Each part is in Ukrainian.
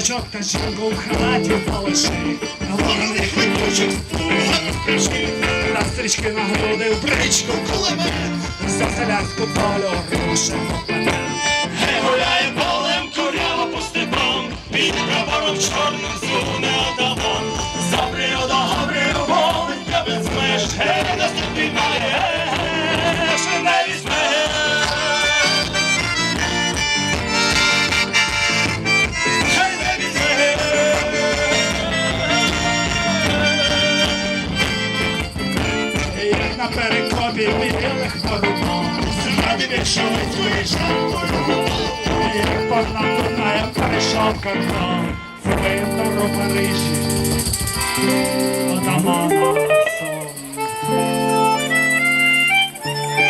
жінку в хаті залиши, вороних липучих стрижки, на стрічки на груди в бричку кулемет, за селянську полю рушимо вперед. Гей, гуляє полем, курява по степам, під прапором чорним зуне отаман. Забрію до габрію, воленька без меж, гей, нас не піймає, білих воротом, Ради більшої твої жартою. як погнав Дунаєм, перейшов кордон, Фреймер у Парижі, отамана.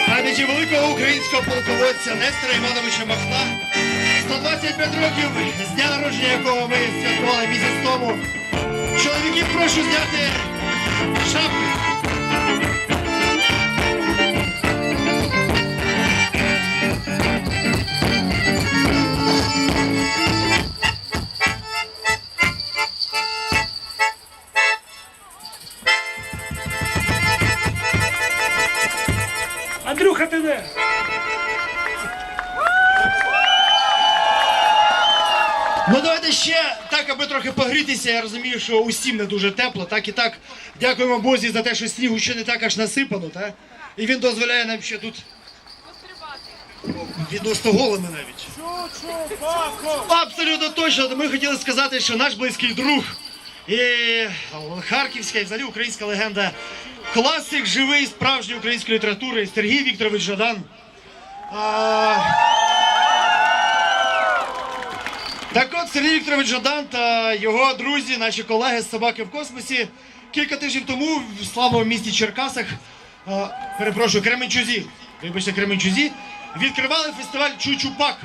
Пам'яті великого українського полководця Нестора Івановича Махна, 125 років з дня народження якого ми святкували місяць тому. Чоловіків прошу зняти шапки. Ну давайте ще так, аби трохи погрітися. Я розумію, що усім не дуже тепло. Так і так. Дякуємо Бозі за те, що снігу ще не так аж насипано, та? І він дозволяє нам ще тут. Відносно голими навіть. Абсолютно точно. Ми хотіли сказати, що наш близький друг і харківська і взагалі українська легенда, класик живий справжньої української літератури Сергій Вікторович Жадан. А... Так от Сергій Вікторович Жадан та його друзі, наші колеги з собаки в космосі, кілька тижнів тому в славному місті Черкасах, а, перепрошую, Кременчузі, вибачте, Кременчузі, відкривали фестиваль Чучупак.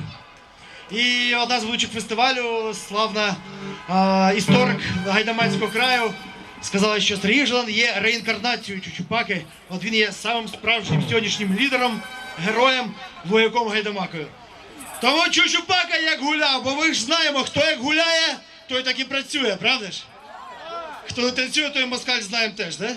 І одна з ведучих фестивалю, славна а, історик Гайдаманського краю, сказала, що Сергій Жадан є реінкарнацією Чучупаки. От він є самим справжнім сьогоднішнім лідером, героєм, вояком Гайдамакою. Тому Чучупака як гуляв, бо ми ж знаємо, хто як гуляє, той так і працює, правда ж? Хто не танцює, той москаль знаємо теж, да?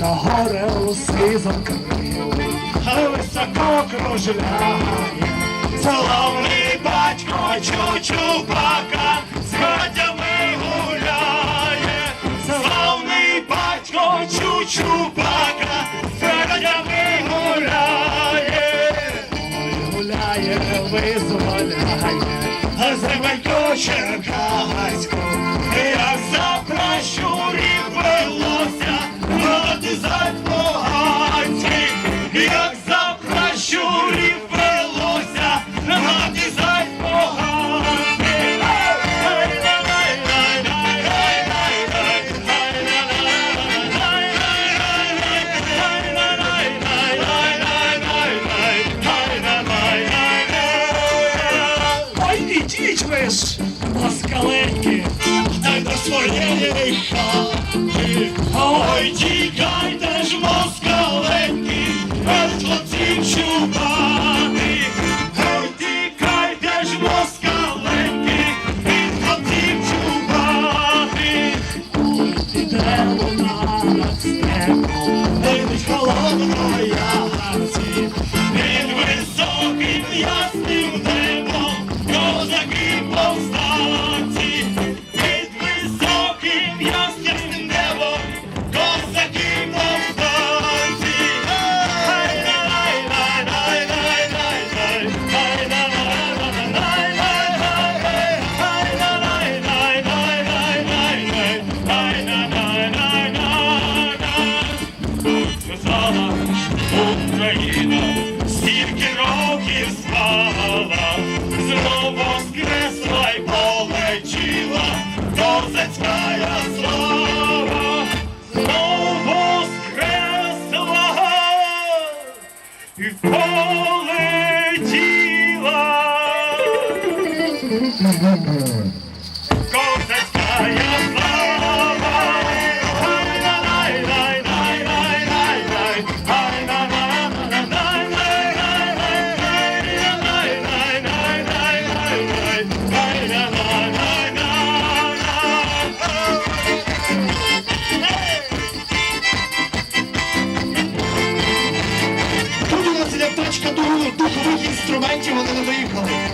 Та горе у слізом крив, високо кружляє. Славний батько Чучупака з гадями гуляє. Славний батько Чучупака з гадями гуляє. Гуляє, визволяє, А земелько черкаську, ідіть ви москаленьки, Дай до своєї хати, ой, тікайте ж москаленьки, від хлопців чубати, років спала, знову воскресла й полетіла, козацька слава, знову воскресла і полетіла. instrumencie, bo to wyjechał.